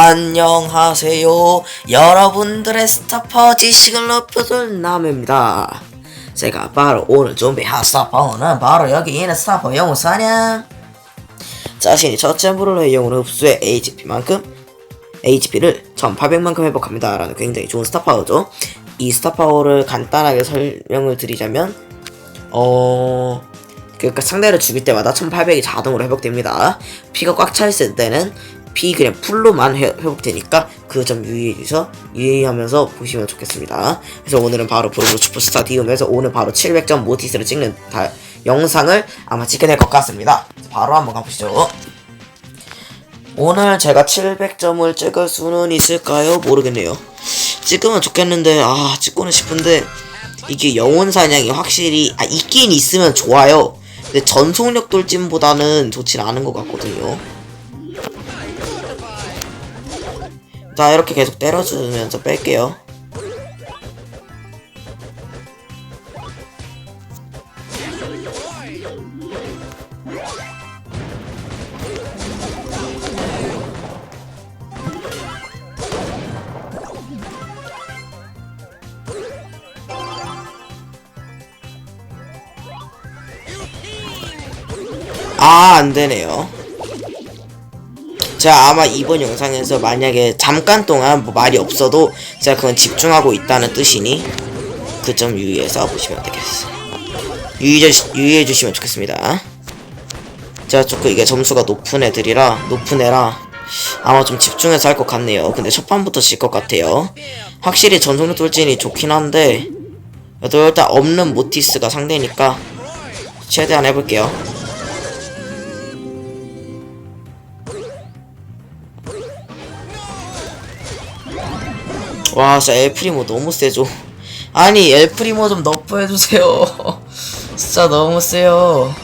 안녕하세요. 여러분들의 스타파워 지식을 높여줄 남입니다. 제가 바로 오늘 준비한 스타파워는 바로 여기 있는 스타파워 영웅 사냥. 자신이 첫째 부를 영웅을 흡수해 HP만큼 HP를 1800만큼 회복합니다. 라는 굉장히 좋은 스타파워죠. 이 스타파워를 간단하게 설명을 드리자면 어... 그러니까 상대를 죽일 때마다 1800이 자동으로 회복됩니다. 피가 꽉 차 있을 때는 피 그냥 풀로만 회, 회복되니까 그 점 유의해 주셔 유의하면서 보시면 좋겠습니다. 그래서 오늘은 바로 브로브 슈퍼스타 디움에서 오늘 바로 700점 모티스를 찍는 다, 영상을 아마 찍게 될 것 같습니다. 바로 한번 가보시죠. 오늘 제가 700점을 찍을 수는 있을까요? 모르겠네요. 찍으면 좋겠는데 아 찍고는 싶은데 이게 영혼 사냥이 확실히 아 있긴 있으면 좋아요. 근데 전속력 돌진보다는 좋진 않은 것 같거든요. 자 이렇게 계속 때려주면서 뺄게요. 아 안되네요 제가 아마 이번 영상에서 만약에 잠깐 동안 뭐 말이 없어도 제가 그건 집중하고 있다는 뜻이니 그 점 유의해서 보시면 되겠어요. 유의해, 유의해 주시면 좋겠습니다. 제가 조금 이게 점수가 높은 애들이라 높은 애라 아마 좀 집중해서 할 것 같네요. 근데 첫 판부터 질 것 같아요. 확실히 전속력 돌진이 좋긴 한데 그래도 일단 없는 모티스가 상대니까 최대한 해볼게요 와 진짜 엘프리모 너무 세죠. 아니 엘프리모 좀 너프 해주세요. 진짜 너무 세요.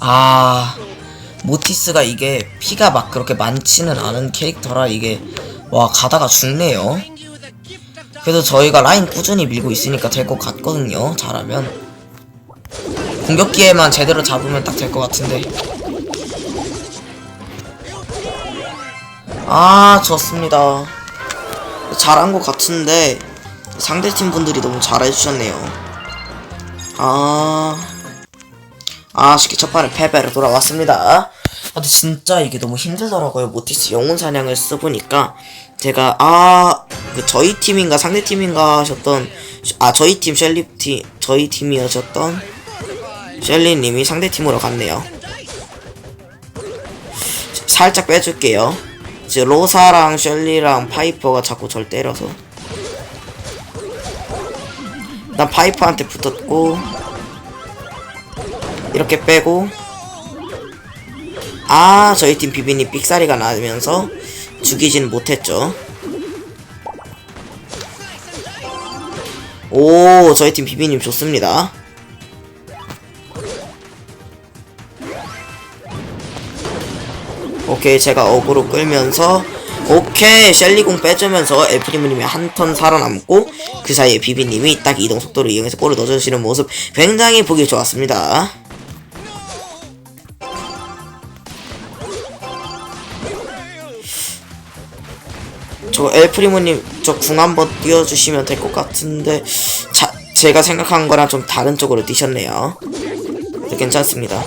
아 모티스가 이게 피가 막 그렇게 많지는 않은 캐릭터라 이게 와 가다가 죽네요 그래도 저희가 라인 꾸준히 밀고 있으니까 될 것 같거든요. 잘하면. 공격기에만 제대로 잡으면 딱 될 것 같은데. 아, 좋습니다. 잘한 것 같은데 상대팀 분들이 너무 잘해주셨네요. 아, 아, 쉽게 첫 판에 패배로 돌아왔습니다. 아, 근데 진짜 이게 너무 힘들더라고요. 모티스 영혼 사냥을 써보니까 제가 아, 그 저희 팀인가 상대 팀인가 하셨던 아 저희 팀 셸리 팀 저희 팀이었던 셸리님이 상대 팀으로 갔네요. 살짝 빼줄게요. 이제 로사랑 셸리랑 파이퍼가 자꾸 절 때려서 난 파이퍼한테 붙었고 이렇게 빼고 아 저희 팀 비비님 삑사리가 나면서 죽이진 못했죠. 오 저희 팀 비비님 좋습니다. 오케이 제가 어그로 끌면서 오케이 셸리공 빼주면서 엘프리무님이 한 턴 살아남고 그 사이에 비비님이 딱 이동 속도를 이용해서 골을 넣어주시는 모습 굉장히 보기 좋았습니다 저 엘프리모님 저 궁 한번 띄워주시면 될 것 같은데 자, 제가 생각한 거랑 좀 다른 쪽으로 뛰셨네요. 네, 괜찮습니다.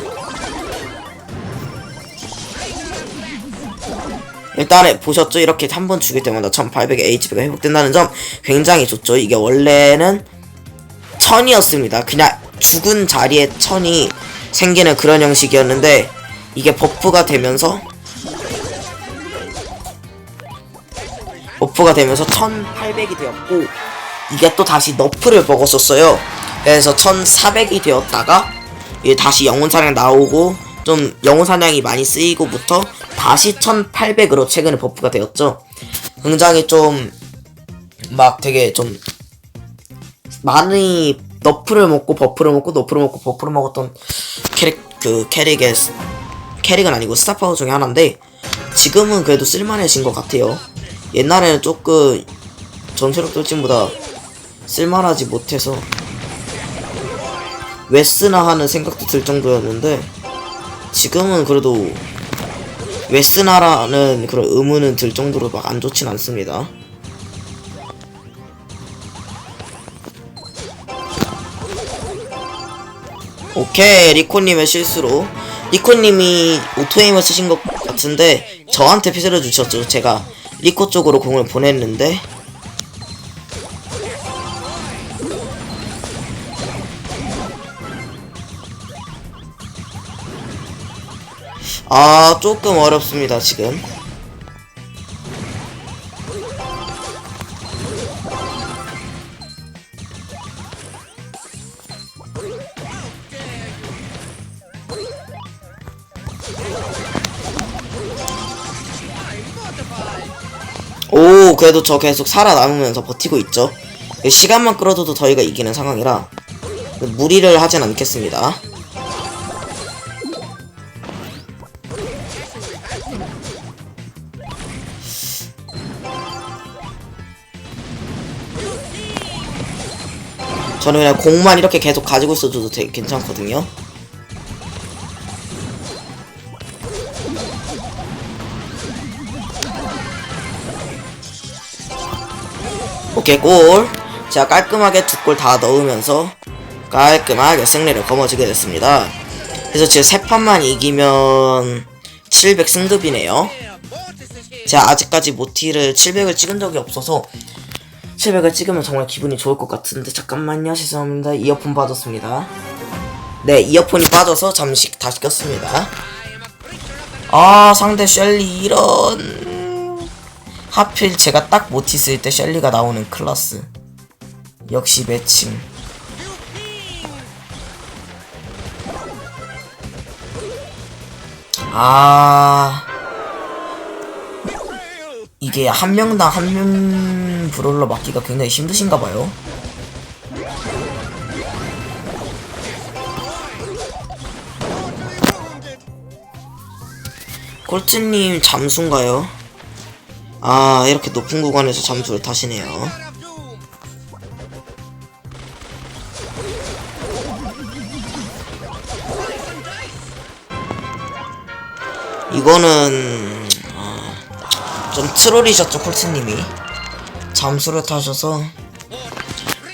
일단에 보셨죠? 이렇게 한 번 죽일 때마다 1800의 HP가 회복된다는 점 굉장히 좋죠. 이게 원래는 천이었습니다. 그냥 죽은 자리에 천이 생기는 그런 형식이었는데 이게 버프가 되면서 버프가 되면서 1800이 되었고 이게 또 다시 너프를 먹었었어요. 그래서 1400이 되었다가 이제 다시 영혼사냥 나오고 좀 영혼사냥이 많이 쓰이고부터 다시 1800으로 최근에 버프가 되었죠. 굉장히 좀 막 되게 좀 많이 너프를 먹고 버프를 먹고 너프를 먹고 버프를 먹었던 캐릭 그 캐릭의 캐릭은 아니고 스타파워 중에 하나인데 지금은 그래도 쓸만해진 것 같아요 옛날에는 조금 전체력 돌진보다 쓸만하지 못해서 왜 쓰나 하는 생각도 들 정도였는데 지금은 그래도 왜 쓰나라는 그런 의문은 들 정도로 막 안 좋진 않습니다. 오케이 리코님의 실수로 리코님이 오토에임을 쓰신 것 같은데 저한테 피해를 주셨죠 제가 리코 쪽으로 공을 보냈는데. 아 조금 어렵습니다 지금 오 그래도 저 계속 살아남으면서 버티고 있죠. 시간만 끌어줘도 저희가 이기는 상황이라 무리를 하진 않겠습니다. 저는 그냥 공만 이렇게 계속 가지고 있어줘도 되게 괜찮거든요 오케이 골. 제가 깔끔하게 두 골 다 넣으면서 깔끔하게 승리를 거머쥐게 됐습니다. 그래서 제세 판만 이기면 700 승급이네요. 제가 아직까지 모티를 700을 찍은 적이 없어서 700을 찍으면 정말 기분이 좋을 것 같은데 잠깐만요. 죄송합니다. 이어폰 빠졌습니다. 네 이어폰이 빠져서 잠시 다시 꼈습니다. 아 상대 셸리 이런 하필 제가 딱 모티 쓸때 셸리가 나오는 클라스 역시 매칭 아 이게 한 명당 한명 브롤러 맞기가 굉장히 힘드신가 봐요. 콜트님 잠수인가요? 아 이렇게 높은 구간에서 잠수를 타시네요. 이거는 아, 좀 트롤이셨죠 콜트님이 잠수를 타셔서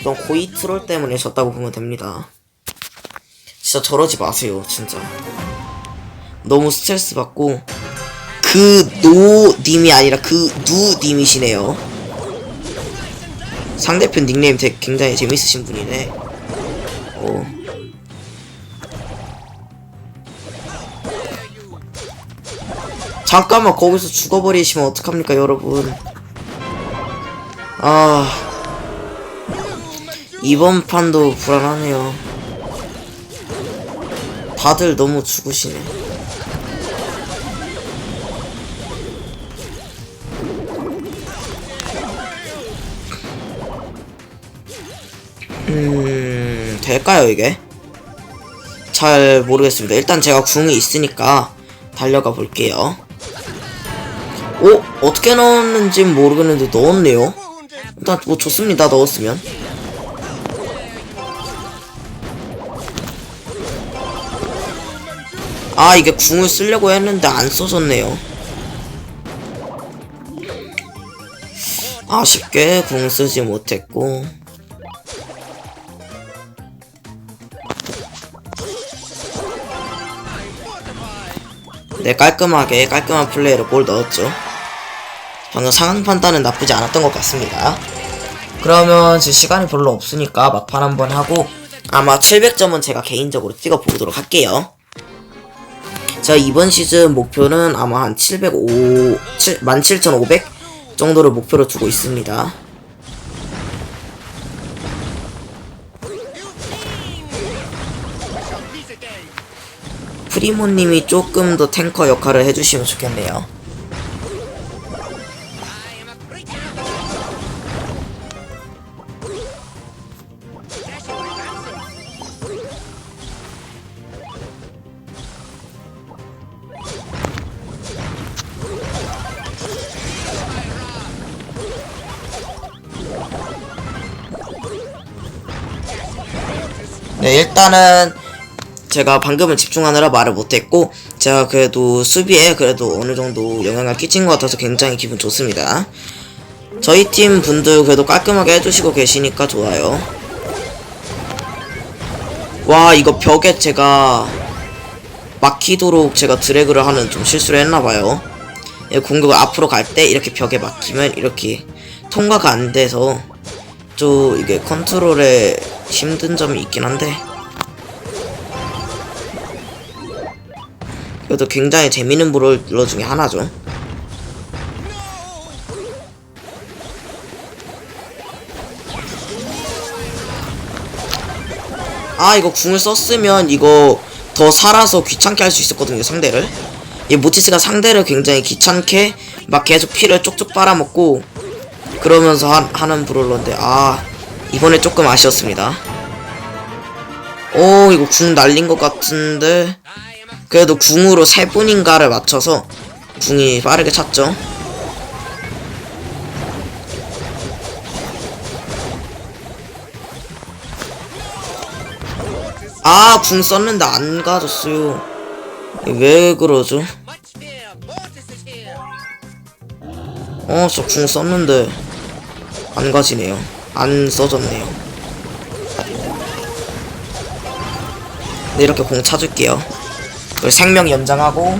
넌 고이 트롤 때문에 졌다고 보면 됩니다. 진짜 저러지 마세요 진짜 너무 스트레스 받고 그 노님이 아니라 그 누님이시네요. 상대편 닉네임 되게 굉장히 재밌으신 분이네. 어. 잠깐만 거기서 죽어버리시면 어떡합니까 여러분 아 이번 판도 불안하네요 다들 너무 죽으시네 음. 될까요 이게? 잘 모르겠습니다. 일단 제가 궁이 있으니까 달려가 볼게요. 오? 어떻게 넣었는지 모르겠는데 넣었네요. 일단 뭐 좋습니다 넣었으면. 아 이게 궁을 쓰려고 했는데 안 써졌네요. 아쉽게 궁 쓰지 못했고 네 깔끔하게 깔끔한 플레이로 골 넣었죠. 방금 상황 판단은 나쁘지 않았던 것 같습니다. 그러면 제 시간이 별로 없으니까 막판 한번 하고 아마 700점은 제가 개인적으로 찍어보도록 할게요. 자 이번 시즌 목표는 아마 한 705, 7, 17,500 정도를 목표로 두고 있습니다 프리모님이 조금 더 탱커 역할을 해주시면 좋겠네요. 네, 일단은 제가 방금은 집중하느라 말을 못했고 제가 그래도 수비에 그래도 어느 정도 영향을 끼친 것 같아서 굉장히 기분 좋습니다. 저희 팀 분들 그래도 깔끔하게 해주시고 계시니까 좋아요. 와 이거 벽에 제가 막히도록 제가 드래그를 하는 좀 실수를 했나봐요. 예, 공격을 앞으로 갈 때 이렇게 벽에 막히면 이렇게 통과가 안 돼서 좀 이게 컨트롤에 힘든 점이 있긴 한데 그래도 굉장히 재밌는 브롤러 중에 하나죠. 아 이거 궁을 썼으면 이거 더 살아서 귀찮게 할 수 있었거든요 상대를. 이 모티스가 상대를 굉장히 귀찮게 막 계속 피를 쪽쪽 빨아먹고 그러면서 하, 하는 브롤러인데 아 이번에 조금 아쉬웠습니다. 오 이거 궁 날린 것 같은데 그래도 궁으로 세 분인가를 맞춰서 궁이 빠르게 찼죠 아, 궁 썼는데 안 가졌어요. 왜 그러죠? 어, 저 궁 썼는데 안 가지네요. 안 써졌네요. 네, 이렇게 공 차줄게요. 생명 연장하고.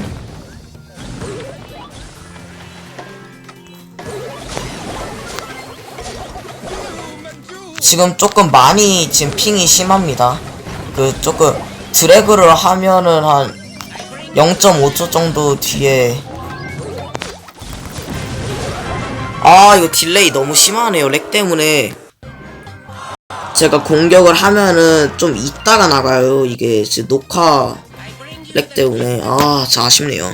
지금 조금 많이 지금 핑이 심합니다. 그 조금 드래그를 하면은 한 0.5초 정도 뒤에. 아 이거 딜레이 너무 심하네요 렉 때문에. 제가 공격을 하면은 좀 이따가 나가요 이게. 녹화 렉 때문에. 아 진짜 아쉽네요.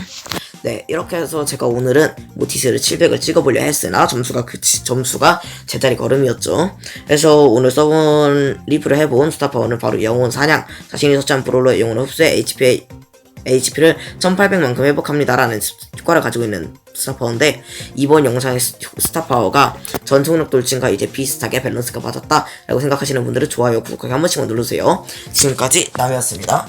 네 이렇게 해서 제가 오늘은 모티스를 700을 찍어보려 했으나 점수가 그 지- 점수가 제자리 걸음이었죠. 그래서 오늘 써본 리뷰를 해본 스타파워는 바로 영혼 사냥 자신이 설치한 브롤러의 영혼 흡수에 HP HP를 1800만큼 회복합니다라는 효과를 가지고 있는 스타파워인데 이번 영상의 스- 스타파워가 전속력 돌진과 이제 비슷하게 밸런스가 맞았다 라고 생각하시는 분들은 좋아요 구독하기 한 번씩만 누르세요. 지금까지 남이었습니다